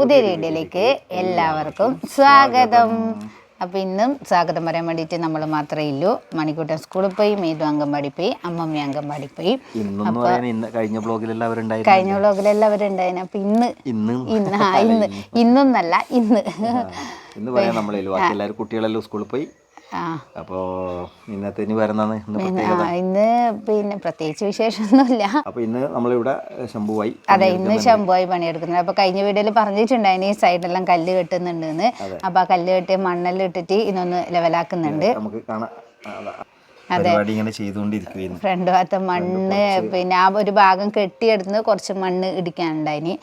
പുതിയ വീഡിയോയിലേക്ക് എല്ലാവർക്കും സ്വാഗതം. അപ്പോൾ ഇന്നും സ്വാഗതം പറയാൻ വേണ്ടിയിട്ട് നമ്മൾ മാത്രമേ ഇല്ലൂ. മണിക്കൂട്ടൻ സ്കൂളിൽ പോയി മേതു അംഗൻവാടി പോയി അമ്മമ്മ അംഗൻവാടി പോയി. കഴിഞ്ഞ ബ്ലോഗിലെല്ലാം അവരുണ്ടായിരുന്നു കഴിഞ്ഞ വ്ളോഗിലെല്ലാവരും ഉണ്ടായിരുന്നു അപ്പോൾ ഇന്ന് ഇന്ന് ഇന്ന് ഇന്നൊന്നല്ല ഇന്ന്. ഇന്ന് പറയാം നമ്മളേ കുട്ടികളെല്ലാം സ്കൂളിൽ പോയി ആ. അപ്പോ ഇന്നത്തെ ഇനി വരുന്നതാണ് ഇന്ന് പിന്നെ പ്രത്യേകിച്ച് വിശേഷമൊന്നുമില്ല. അപ്പൊ ഇന്ന് നമ്മളിവിടെ ശംഭുവായി അതെ ഇന്ന് ശംഭുവായി പണിയെടുക്കുന്നത് അപ്പൊ കഴിഞ്ഞ വീഡിയോയിൽ പറഞ്ഞിട്ടുണ്ടായിന് ഈ സൈഡെല്ലാം കല്ല് കെട്ടുന്നുണ്ട് അപ്പൊ ആ കല്ല് കെട്ടി മണ്ണെല്ലാം ഇട്ടിട്ട് ഇന്നൊന്ന് ലെവലാക്കുന്നുണ്ട്. നമുക്ക് കാണാം. അതെ. ഫ്രണ്ട് ഭാഗത്ത് മണ്ണ് പിന്നെ ആ ഒരു ഭാഗം കെട്ടിയെടുത്ത് കുറച്ച് മണ്ണ് ഇടിക്കാനുണ്ടായിനി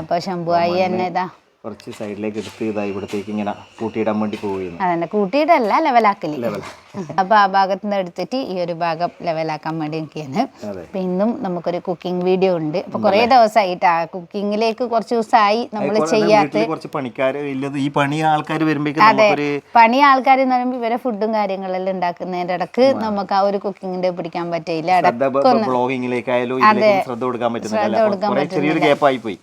അപ്പൊ ശംഭുവായി തന്നെ ഇതാ. കുറച്ച് സൈഡിലേക്ക് എടുത്ത് ഇതാ ഇവിടത്തേക്ക് ഇങ്ങനെ കൂട്ടിയിടാൻ വേണ്ടി പോവുകയാണ്. അതന്നെ കൂട്ടിയിടല്ല ലെവലാക്കൽ അപ്പൊ ആ ഭാഗത്ത് നിന്ന് എടുത്തിട്ട് ഈ ഒരു ഭാഗം ലെവലാക്കാൻ വേണ്ടി അതെ. അപ്പൊ ഇന്നും നമുക്കൊരു കുക്കിംഗ് വീഡിയോ ഉണ്ട്. അപ്പൊ കുറെ ദിവസമായിട്ട് ആ കുക്കിങ്ങിലേക്ക് കുറച്ച് ദിവസമായി നമ്മൾ ചെയ്യാത്ത കുറച്ച് ഇല്ലത് ഈ പണി ആൾക്കാർ നമുക്കൊരു പണി ആൾക്കാർ എന്ന് പറയുമ്പോൾ ഇവരെ ഫുഡും കാര്യങ്ങളെല്ലാം ഉണ്ടാക്കുന്നതിന്റെ ഇടയ്ക്ക് നമുക്ക് ആ ഒരു കുക്കിങ്ങിന്റെ പിടിക്കാൻ പറ്റില്ല ബ്ലോഗിങ്ങിലേക്കായാലും ശ്രദ്ധ കൊടുക്കാൻ പറ്റുന്നില്ല. ചെറിയൊരു ഗ്യാപ്പായി പോയി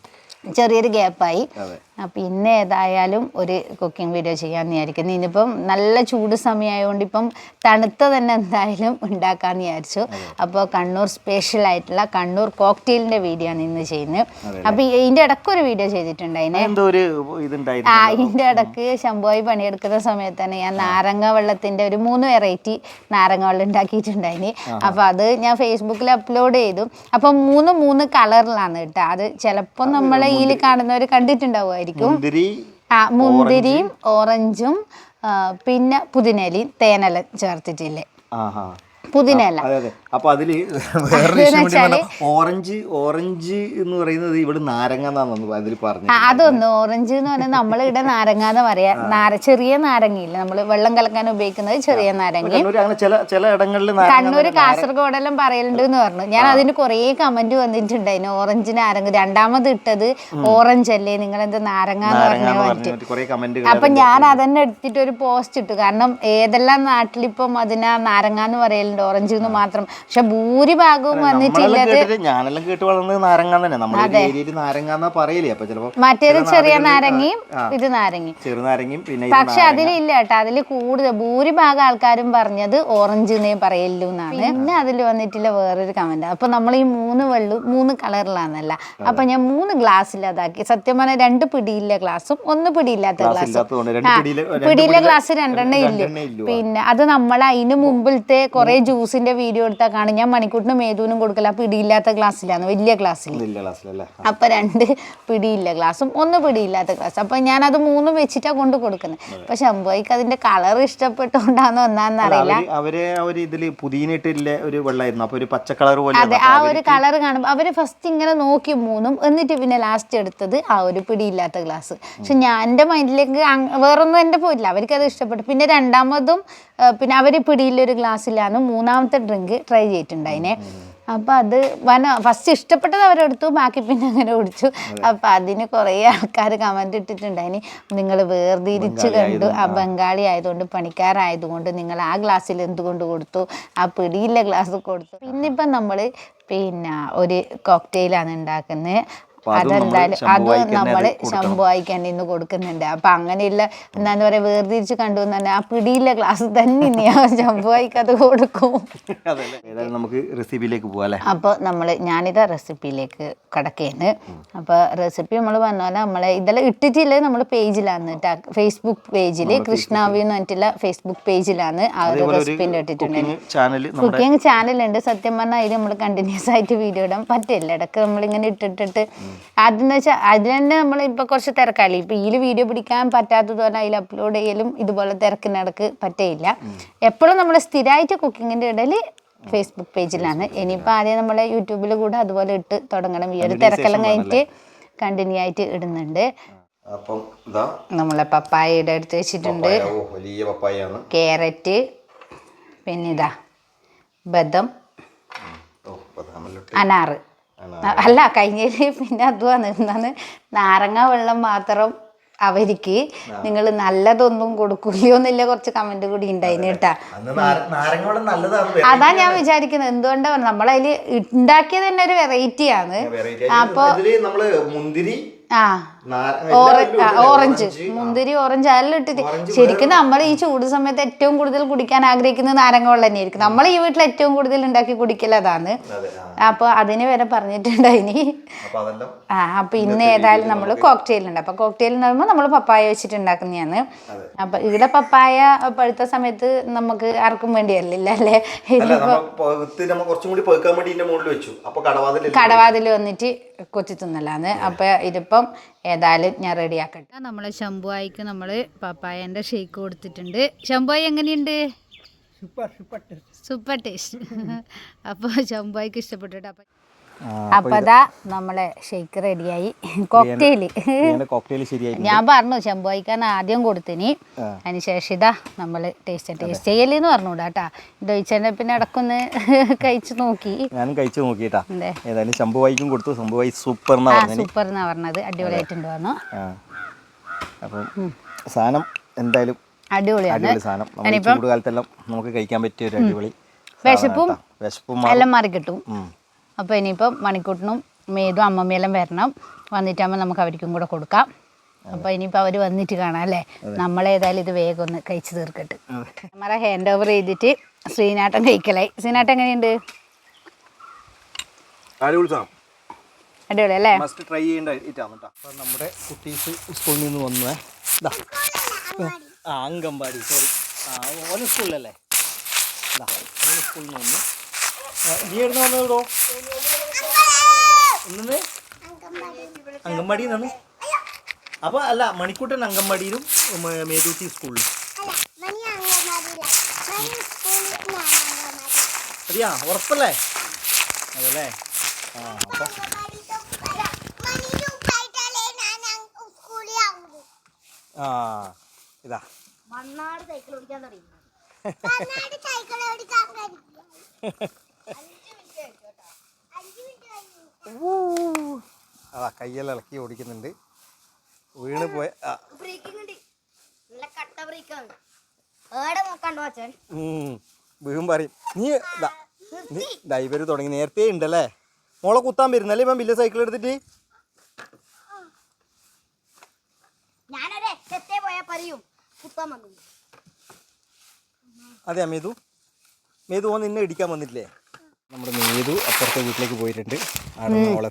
ചെറിയൊരു ഗ്യാപ്പായി അതെ. അപ്പം ഇന്ന് ഏതായാലും ഒരു കുക്കിംഗ് വീഡിയോ ചെയ്യാൻ വിചാരിക്കുന്നു. ഇനിയിപ്പം നല്ല ചൂട് സമയമായതുകൊണ്ട് ഇപ്പം തണുത്ത തന്നെ എന്തായാലും ഉണ്ടാക്കാമെന്ന് വിചാരിച്ചു. അപ്പോൾ കണ്ണൂർ സ്പെഷ്യൽ ആയിട്ടുള്ള കണ്ണൂർ കോക്ടെയിലിന്റെ വീഡിയോ ആണ് ഇന്ന് ചെയ്യുന്നത്. അപ്പോൾ ഇതിന്റെ ഇടയ്ക്കൊരു വീഡിയോ ചെയ്തിട്ടുണ്ടായിന്. എന്തോ ഒരു ഇതുണ്ടായിരുന്നു. ആ ഇതിന്റെ ഇടയ്ക്ക് ശംഭുവായി പണിയെടുക്കുന്ന സമയത്ത് തന്നെ ഞാൻ നാരങ്ങ വെള്ളത്തിന്റെ ഒരു മൂന്ന് വെറൈറ്റി നാരങ്ങ വെള്ളം ഉണ്ടാക്കിയിട്ടുണ്ടായിന്. അപ്പോൾ അത് ഞാൻ ഫേസ്ബുക്കിൽ അപ്ലോഡ് ചെയ്തു. അപ്പം മൂന്ന് മൂന്ന് കളറിലാണ് കേട്ടോ. അത് ചിലപ്പോൾ നമ്മളെ ഇതിൽ കാണുന്നവർ കണ്ടിട്ടുണ്ടാവുമായിരിക്കും. മുന്തിരി ആ മുന്തിരിയും ഓറഞ്ചും. പിന്നെ പുതിനയിലയും തേനെല്ലാം ചേർത്തിട്ടില്ലേ? ആഹാ അല്ല അതെ അതെ. അപ്പൊ അതിൽ വേറെ. ഓറഞ്ച് ഓറഞ്ച് എന്ന് പറയുന്നത് ഇവിടെ നാരങ്ങ അതിൽ പറഞ്ഞു അതൊന്ന് ഓറഞ്ച് എന്ന് പറഞ്ഞാൽ നമ്മളിവിടെ നാരങ്ങ എന്ന് പറയാ. നാര ചെറിയ നാരങ്ങയില്ല നമ്മൾ വെള്ളം കലക്കാൻ ഉപയോഗിക്കുന്നത് ചെറിയ നാരങ്ങ. ചില ഇടങ്ങളിൽ കണ്ണൂർ കാസർഗോഡെല്ലാം പറയലുണ്ട് എന്ന് പറഞ്ഞു. ഞാൻ അതിന് കുറേ കമന്റ് വന്നിട്ടുണ്ട്. അതിന് ഓറഞ്ച് നാരങ്ങ രണ്ടാമത് ഇട്ടത് ഓറഞ്ച് അല്ലേ? നിങ്ങൾ എന്ത് നാരങ്ങ എന്ന് പറഞ്ഞു അപ്പൊ ഞാൻ അതന്നെ എടുത്തിട്ട് ഒരു പോസ്റ്റ് ഇട്ടു. കാരണം ഏതെല്ലാം നാട്ടിലിപ്പം അതിനാ നാരങ്ങ എന്ന് പറയലുണ്ട് ഓറഞ്ച് എന്ന് മാത്രം. പക്ഷെ ഭൂരിഭാഗവും വന്നിട്ടില്ലത് ഞാനെല്ലാം കേട്ട് വളർന്നത് നാരങ്ങ തന്നെ. നമ്മുടെ നാരങ്ങ അപ്പൊ ചിലപ്പോ മറ്റേത് ചെറിയ നാരങ്ങയും ഇത് നാരങ്ങയും. ചെറുനാരങ്ങയും പിന്നെ പക്ഷെ അതിലില്ല കേട്ടോ. അതിൽ കൂടുതൽ ഭൂരിഭാഗം ആൾക്കാരും പറഞ്ഞത് ഓറഞ്ച് എന്നേ പറയല്ലു എന്നാണ്. പിന്നെ? അതിൽ വന്നിട്ടില്ല വേറൊരു കമന്റ് അപ്പൊ നമ്മൾ ഈ മൂന്ന് വെള്ളം മൂന്ന് കളറിലാണല്ല അപ്പൊ ഞാൻ മൂന്ന് ഗ്ലാസ്സിൽ അതാക്കി സത്യം പറഞ്ഞാൽ രണ്ട് പിടിയില്ല ഗ്ലാസും ഒന്ന് പിടിയില്ലാത്ത ഗ്ലാസും പിടിയില്ല ഗ്ലാസ് രണ്ടെണ്ണം ഇല്ല. രണ്ടെണ്ണേ ഇല്ലു. പിന്നെ അത് നമ്മൾ അതിന് മുമ്പിലത്തെ കുറെ ജ്യൂസിന്റെ വീഡിയോ എടുത്താൽ കാണും ഞാൻ മണിക്കൂട്ടിനും മേധുവിനും കൊടുക്കല. പിടിയില്ലാത്ത ഗ്ലാസ്സിലാണ് വലിയ ഗ്ലാസ്സിൽ അപ്പൊ രണ്ട് പിടിയില്ല ഗ്ലാസും ഒന്ന് പിടിയില്ലാത്ത ഗ്ലാസ്. അപ്പൊ ഞാൻ അത് മൂന്നും വെച്ചിട്ടാ കൊണ്ട് കൊടുക്കുന്നത് അപ്പൊ ശംഭുയ്ക്ക് അതിന്റെ കളർ ഇഷ്ടപ്പെട്ടോണ്ടാന്ന് ഒന്നാന്ന് അറിയില്ല. അവർ അവർ അവർ ഇതിൽ ഒരു വെള്ളമായിരുന്നു അപ്പൊ ഒരു പച്ച കളർ പോലെ അതെ ആ ഒരു കളർ കാണുമ്പോൾ അവർ ഫസ്റ്റ് ഇങ്ങനെ നോക്കി മൂന്നും എന്നിട്ട് പിന്നെ ലാസ്റ്റ് എടുത്തത് ആ ഒരു പിടിയില്ലാത്ത ഗ്ലാസ്. പക്ഷെ ഞാൻ എന്റെ മൈൻഡിലേക്ക് വേറൊന്നും എന്റെ പോയില്ല അവർക്ക് അത് ഇഷ്ടപ്പെട്ടു. പിന്നെ രണ്ടാമതും പിന്നെ അവർ പിടിയിലൊരു ഗ്ലാസ്സിലാണ് മൂന്നാമത്തെ ഡ്രിങ്ക് ട്രൈ ചെയ്തിട്ടുണ്ടായിനെ. അപ്പൊ അത് വന ഫസ്റ്റ് ഇഷ്ടപ്പെട്ടത് അവരെടുത്തു ബാക്കി പിന്നെ അങ്ങനെ കുടിച്ചു. അപ്പൊ അതിന് കുറേ ആൾക്കാർ കമന്റ് ഇട്ടിട്ടുണ്ടായിന്. നിങ്ങൾ വേർതിരിച്ച് കണ്ടു. ആ ബംഗാളി ആയതുകൊണ്ട് പണിക്കാരായതുകൊണ്ട് നിങ്ങൾ ആ ഗ്ലാസ്സിൽ എന്തുകൊണ്ട് കൊടുത്തു? ആ പിടിയില്ല ഗ്ലാസ് കൊടുത്തു. പിന്നിപ്പം നമ്മൾ പിന്നെ ഒരു കോക്ടെയിലാണ് ഉണ്ടാക്കുന്നത് അതെന്തായാലും അതും നമ്മൾ ശമ്പു വായിക്കാണ്ട് ഇന്ന് കൊടുക്കുന്നുണ്ട്. അപ്പൊ അങ്ങനെയുള്ള എന്താന്ന് പറയാ വേർതിരിച്ച് കണ്ടു തന്നെ ആ പിടിയില്ല ക്ലാസ് തന്നെ ഇനി ആ ശമ്പു അത് കൊടുക്കും. നമ്മൾ നമുക്ക് റെസിപ്പിയിലേക്ക് അപ്പോൾ നമ്മൾ ഞാനിത് റെസിപ്പിയിലേക്ക് കിടക്കേന് അപ്പൊ റെസിപ്പി നമ്മൾ പറഞ്ഞ പോലെ നമ്മളെ ഇതെല്ലാം ഇട്ടിട്ടില്ല നമ്മൾ പേജിലാണ് ഫേസ്ബുക്ക് പേജിൽ കൃഷ്ണാവി എന്ന് പറഞ്ഞിട്ടുള്ള ഫേസ്ബുക്ക് പേജിലാണ് ആ ഒരു റെസിപ്പിന്റെ ഇട്ടിട്ടുണ്ട് കുക്കിംഗ് ചാനൽ ഉണ്ട് കുക്കിംഗ് ചാനലുണ്ട് സത്യം പറഞ്ഞാൽ അതിൽ നമ്മൾ കണ്ടിന്യൂസ് ആയിട്ട് വീഡിയോ ഇടാൻ പറ്റില്ല. ഇടയ്ക്ക് നമ്മളിങ്ങനെ ഇട്ടിട്ടിട്ട് അതെന്ന് വെച്ചാൽ അതിൽ തന്നെ നമ്മൾ ഇപ്പൊ കുറച്ച് തിരക്കാല്ലേ ഇപ്പൊ ഇതിൽ വീഡിയോ പിടിക്കാൻ പറ്റാത്തത് പറഞ്ഞാൽ അതിൽ അപ്ലോഡ് ചെയ്യലും ഇതുപോലെ തിരക്കിനിടക്ക് പറ്റയില്ല. എപ്പോഴും നമ്മൾ സ്ഥിരമായിട്ട് കുക്കിങ്ങിന്റെ ഇടയിൽ ഫേസ്ബുക്ക് പേജിലാണ് ഇനിയിപ്പോൾ ആദ്യം നമ്മളെ യൂട്യൂബിൽ കൂടെ അതുപോലെ ഇട്ട് തുടങ്ങണം. ഈ ഒരു തിരക്കെല്ലാം കഴിഞ്ഞിട്ട് കണ്ടിന്യൂ ആയിട്ട് ഇടുന്നുണ്ട്. അപ്പം ഇതാ. നമ്മളെ പപ്പായയുടെ എടുത്ത് വെച്ചിട്ടുണ്ട്. വലിയ പപ്പായാണ് ക്യാരറ്റ് പിന്നെ ഇതാ ബദം അനാറ്. അല്ല കഴിഞ്ഞതിൽ പിന്നെ അതുമാണ് എന്താണ്? നാരങ്ങ വെള്ളം മാത്രം അവർക്ക് നിങ്ങൾ നല്ലതൊന്നും കൊടുക്കുകയോ എന്നില്ല കുറച്ച് കമന്റ് കൂടി ഉണ്ടായിന് കേട്ടാ. അതാ ഞാൻ വിചാരിക്കുന്നത് എന്തുകൊണ്ടാണ് നമ്മളതിൽ ഉണ്ടാക്കിയത് തന്നെ ഒരു വെറൈറ്റി. ആണ് വെറൈറ്റി ഇതിൽ നമ്മൾ മുന്തിരി ആ. ഓറഞ്ച്. മുന്തിരി ഓറഞ്ച് അതെല്ലാം ഇട്ടിട്ട് ശരിക്കും നമ്മൾ ഈ ചൂട് സമയത്ത് ഏറ്റവും കൂടുതൽ കുടിക്കാൻ ആഗ്രഹിക്കുന്നത് നാരങ്ങ വെള്ളം തന്നെയായിരിക്കും നമ്മൾ ഈ വീട്ടിൽ ഏറ്റവും കൂടുതൽ ഉണ്ടാക്കി കുടിക്കൽ അതാണ് അതെ അപ്പോൾ അതിന് വരെ പറഞ്ഞിട്ടുണ്ട് ഇനി. ആ അപ്പൊ ഇന്ന് ഏതായാലും നമ്മൾ കോക്ടെയിൽ ഉണ്ട്. അപ്പൊ കോക്ടെയിൽ എന്ന് പറയുമ്പോൾ നമ്മൾ പപ്പായ വെച്ചിട്ട് ഉണ്ടാക്കുന്നതാണ് അപ്പൊ ഇവിടെ പപ്പായ പഴുത്ത സമയത്ത് നമുക്ക് ആർക്കും വേണ്ടിയല്ല അല്ലേ? അല്ല വേണ്ടി അപ്പൊ കടവാതിൽ കടവാതിൽ വന്നിട്ട് കൊത്തി തിന്നലാന്ന് അപ്പൊ ഇതിപ്പം ഏതായാലും ഞാൻ റെഡി ആക്കട്ടെ നമ്മളെ ശംഭുവായിക്ക് നമ്മൾ പപ്പായന്റെ ഷേക്ക് കൊടുത്തിട്ടുണ്ട്. ശംഭുവായി എങ്ങനെയുണ്ട്? സൂപ്പർ ടേസ്റ്റ് അപ്പോൾ ശംഭുവായിക്ക് ഇഷ്ടപ്പെട്ടിട്ട് അപ്പൊ അപ്പൊ അതാ നമ്മളെ ഷേക്ക് റെഡിയായി കോക്ടെയിൽ ഞാൻ പറഞ്ഞു ശംഭുവായിക്കാൻ ആദ്യം കൊടുത്തിനി. അതിനുശേഷം ഇതാ നമ്മൾ ടേസ്റ്റ് ടേസ്റ്റ് ചെയ്യലെന്ന് പറഞ്ഞൂടാ കേട്ടാ ഇതൊഴിച്ചതിന്റെ പിന്നെ ഇടക്കൊന്ന് കഴിച്ചു നോക്കി. ഞാനും കഴിച്ചു നോക്കിട്ടാ ഏതായാലും ശംഭുവായിക്കും കൊടുത്തു. ശംഭുവായി സൂപ്പർ എന്നാ സൂപ്പർ എന്നാ പറഞ്ഞത്. അടിപൊളിയായിട്ടുണ്ട് പറഞ്ഞു അപ്പം സാധനം എന്തായാലും അടിപൊളിയാണ്. അടിപൊളി സാധനം. നമ്മൾ ചൂട് കാലത്തെല്ലാം നമുക്ക് കഴിക്കാൻ പറ്റിയ ഒരു അടിപൊളി വിശപ്പും എല്ലാം മാറി കിട്ടും. അപ്പോൾ ഇനിയിപ്പം മണിക്കൂട്ടിനും മേതും അമ്മമ്മയെല്ലാം വരണം. വന്നിട്ടാകുമ്പോൾ നമുക്ക് അവർക്കും കൂടെ കൊടുക്കാം. അപ്പോൾ ഇനിയിപ്പോൾ അവർ വന്നിട്ട് കാണാം അല്ലേ? നമ്മളേതായാലും ഇത് വേഗം ഒന്ന് കഴിച്ചു തീർക്കട്ട്. നമ്മളെ ഹാൻഡ് ഓവർ ചെയ്തിട്ട് ശ്രീനാട്ടം കഴിക്കലായി. ശ്രീനാട്ടം എങ്ങനെയുണ്ട്? അടിപൊളി അല്ലേ? മസ്റ്റ് ട്രൈ ചെയ്യേണ്ട നമ്മുടെ കുട്ടീസ് സ്കൂളിൽ നിന്ന് വന്നേ ആ അങ്കമ്പാടി സോറി ആ സ്കൂളിലല്ലേ? സ്കൂളിൽ നിന്ന് വന്നു നീ എവിടെ നിന്ന് വന്നതോ ഇന്നത് അങ്കമ്പാടി നിന്നു അപ്പൊ അല്ല മണിക്കൂട്ടൻ അങ്കമ്പാടിയിലും മേതൂട്ടി സ്കൂളിലും. അതെയാ ഉറപ്പല്ലേ? അതല്ലേ? ആ അപ്പം ആ ഇതാ. മണ്ണാട് സൈക്കിൾ ഓടിക്കാൻ തുടങ്ങി. അതാ കയ്യെല്ലാം ഇളക്കി ഓടിക്കുന്നുണ്ട്. വീണ് പോയ വീഴും പറയും നീ ഡൈവർ തുടങ്ങി. നേരത്തെ ഉണ്ടല്ലേ? മോളെ കുത്താൻ വരുന്നല്ലേ ഇപ്പം വലിയ സൈക്കിൾ എടുത്തിട്ട്? അതെ മേതു. മേതു ഓൻ നിന്നെ ഇടിക്കാൻ വന്നിട്ടില്ലേ? നമ്മുടെ നീതു അപ്പുറത്തെ വീട്ടിലേക്ക് പോയിട്ടുണ്ട്.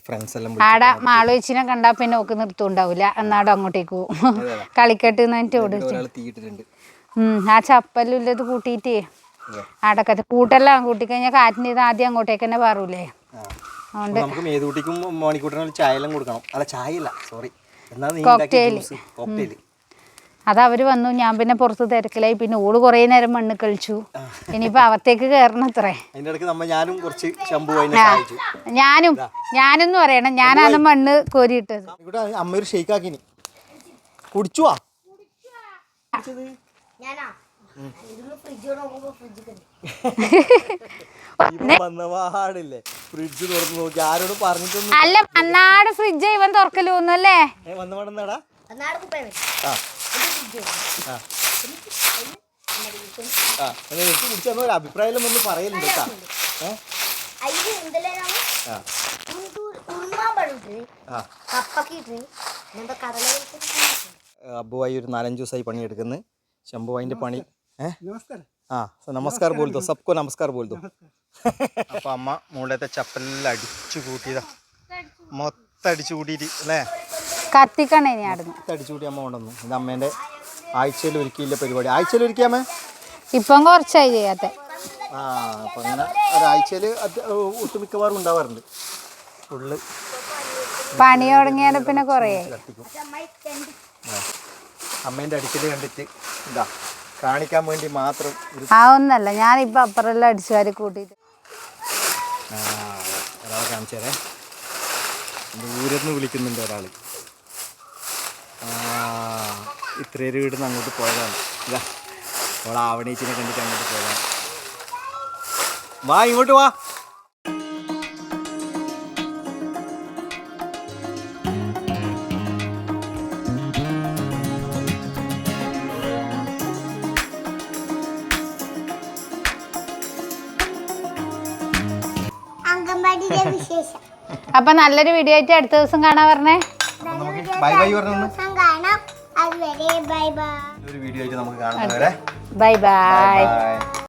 ഫ്രണ്ട്സ് എല്ലാം ആടെ കണ്ടാ കണ്ടാൽ പിന്നെ ഓക്ക് നിർത്തുണ്ടാവില്ല എന്നാടോ അങ്ങോട്ടേക്ക് പോകും കളിക്കട്ട് എന്നിട്ട് ആ ചപ്പലുള്ളത് കൂട്ടിയിട്ട്. കൂട്ടെല്ലാം കൂട്ടെല്ലാം കൂട്ടിക്കഴിഞ്ഞാൽ കാറ്റിന്റെ ഇത് ആദ്യം അങ്ങോട്ടേക്ക് തന്നെ പറൂലേ. അതുകൊണ്ട് നമുക്ക് മേതുകുട്ടിക്കും മണിക്കൂട്ടിനും ചായ എല്ലാം കൊടുക്കണം. അല്ല ചായ സോറി. കോക്ടെയിൽ അത് അവർ വന്നു ഞാൻ പിന്നെ പുറത്ത് തിരക്കിലായി. പിന്നെ ഓൾ കുറേ നേരം മണ്ണ് കളിച്ചു. ഇനിയിപ്പോ അവത്തേക്ക് കയറണം അത്രേ ഞാനും കുറച്ച് ഞാനും ഞാനെന്ന് പറയണം ഞാനാണ് മണ്ണ് കോരിയിട്ടത്. അമ്മ ഷെയ്ക്കാക്കിനി ഫ്രിഡ്ജ് തുറന്ന് നോക്കി. ആരോട് പറഞ്ഞിട്ടൊന്നും അല്ല മണ്ണാട് ഫ്രിഡ്ജ് ഇവൻ തുറക്കലൂന്നല്ലേ ആ. ആ. ഒരു അഭിപ്രായം ഒന്ന് പറയലുണ്ട് കേട്ടാ. അബുവായി ഒരു നാലഞ്ച് ദിവസമായി പണിയെടുക്കുന്നു. ശംഭുവായിന്റെ പണി. ആ സ- നമസ്കാർ ബോൽതോ സബ്കോ നമസ്കാർ ബോൽതോ അപ്പൊ അമ്മ മുകളിലത്തെ ചപ്പലിൽ അടിച്ചു കൂട്ടിയതാ. മൊത്തം അടിച്ചു കൂട്ടിയിട്ട് അല്ലേ? കത്തിക്കണേ ഇനി ആടുന്നു മൊത്തം അമ്മ കൊണ്ടുവന്നു. ഇത് അമ്മേന്റെ ആഴ്ചയിൽ ഒരുക്കിയില്ല പരിപാടി? ആഴ്ചയിൽ ഒരുക്കിയാമേ ഇപ്പം കുറച്ചായി ചെയ്യാത്ത. ആ അപ്പം അങ്ങനെ ഒരാഴ്ചയിൽ ഒട്ടുമിക്കവാറും ഉണ്ടാവാറുണ്ട്. ഫുള്ള് പണി തുടങ്ങിയാൽ പിന്നെ കുറേ കത്തിക്കും. അമ്മേന്റെ അടിക്കൽ കണ്ടിട്ട് ഇതാ കാണിക്കാൻ വേണ്ടി മാത്രം ആ ഒന്നല്ല. ഞാനിപ്പോൾ അപ്പുറമെല്ലാം അടിച്ചു വാരി കൂട്ടിയിട്ട്. ഒരാളെ കാണിച്ചേരേ. തരേ ദൂരന്ന് വിളിക്കുന്നുണ്ട് ഒരാൾ ഇത്രയൊരു വീട് നിന്ന് അങ്ങോട്ട് പോയതാണ്. ഇതാ അവൾ ആവണീച്ചിനെ കണ്ടിട്ട് അങ്ങോട്ട് പോയതാണ്. വാ ഇങ്ങോട്ട് വാ. അപ്പം നല്ലൊരു വീഡിയോ ആയിട്ട് അടുത്ത ദിവസം കാണാൻ പറഞ്ഞേ ബൈ ബൈ പറഞ്ഞു ഒരു വീഡിയോ ആയിട്ട് നമുക്ക് കാണുന്നവരെ ബൈ. Bye bye.